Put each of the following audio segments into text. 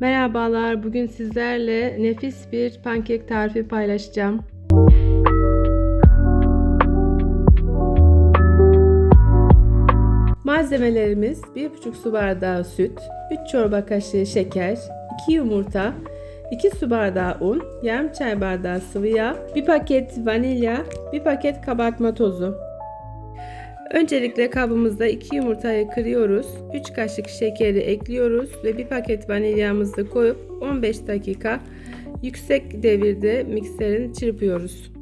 Merhabalar, bugün sizlerle nefis bir pankek tarifi paylaşacağım. Malzemelerimiz 1,5 su bardağı süt, 3 çorba kaşığı şeker, 2 yumurta, 2 su bardağı un, yarım çay bardağı sıvı yağ, 1 paket vanilya, 1 paket kabartma tozu. Öncelikle kabımızda 2 yumurtayı kırıyoruz. 3 kaşık şekeri ekliyoruz ve 1 paket vanilyamızı koyup 15 dakika yüksek devirde mikserin çırpıyoruz.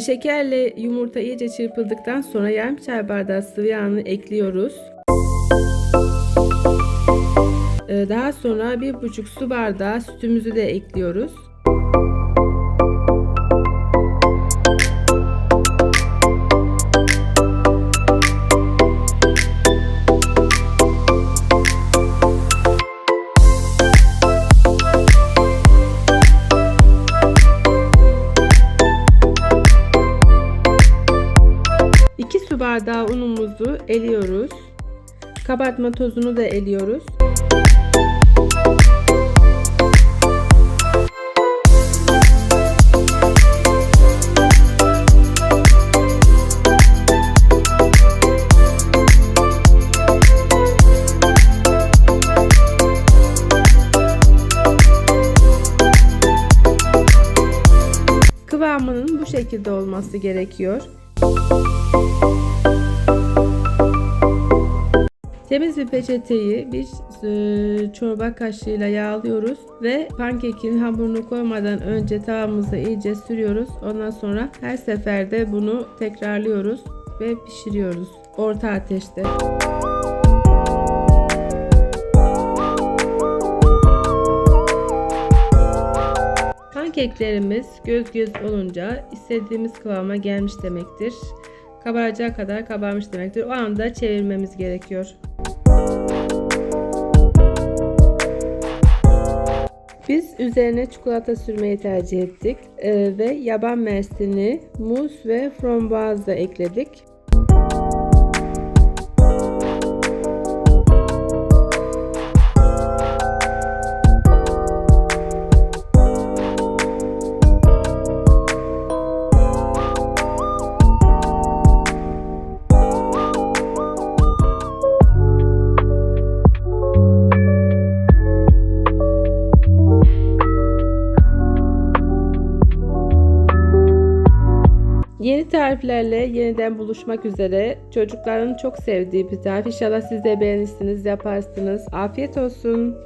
Şekerle yumurta iyice çırpıldıktan sonra yarım çay bardağı sıvı yağını ekliyoruz. E, Daha sonra 1,5 su bardağı sütümüzü de ekliyoruz. Bardağı unumuzu eliyoruz. Kabartma tozunu da eliyoruz. Kıvamının bu şekilde olması gerekiyor. Temiz bir peçeteyi bir e, çorba kaşığıyla yağlıyoruz ve pankekin hamurunu koymadan önce tavamıza iyice sürüyoruz. Ondan sonra her seferde bunu tekrarlıyoruz ve pişiriyoruz orta ateşte. Pankeklerimiz göz göz olunca istediğimiz kıvama gelmiş demektir. Kabaracağı kadar kabarmış demektir. O anda çevirmemiz gerekiyor. Biz üzerine çikolata sürmeyi tercih ettik ve yaban mersini, muz ve frambuaz da ekledik. Yeni tariflerle yeniden buluşmak üzere. Çocukların çok sevdiği bir tarif. İnşallah siz de beğenirsiniz, yaparsınız. Afiyet olsun.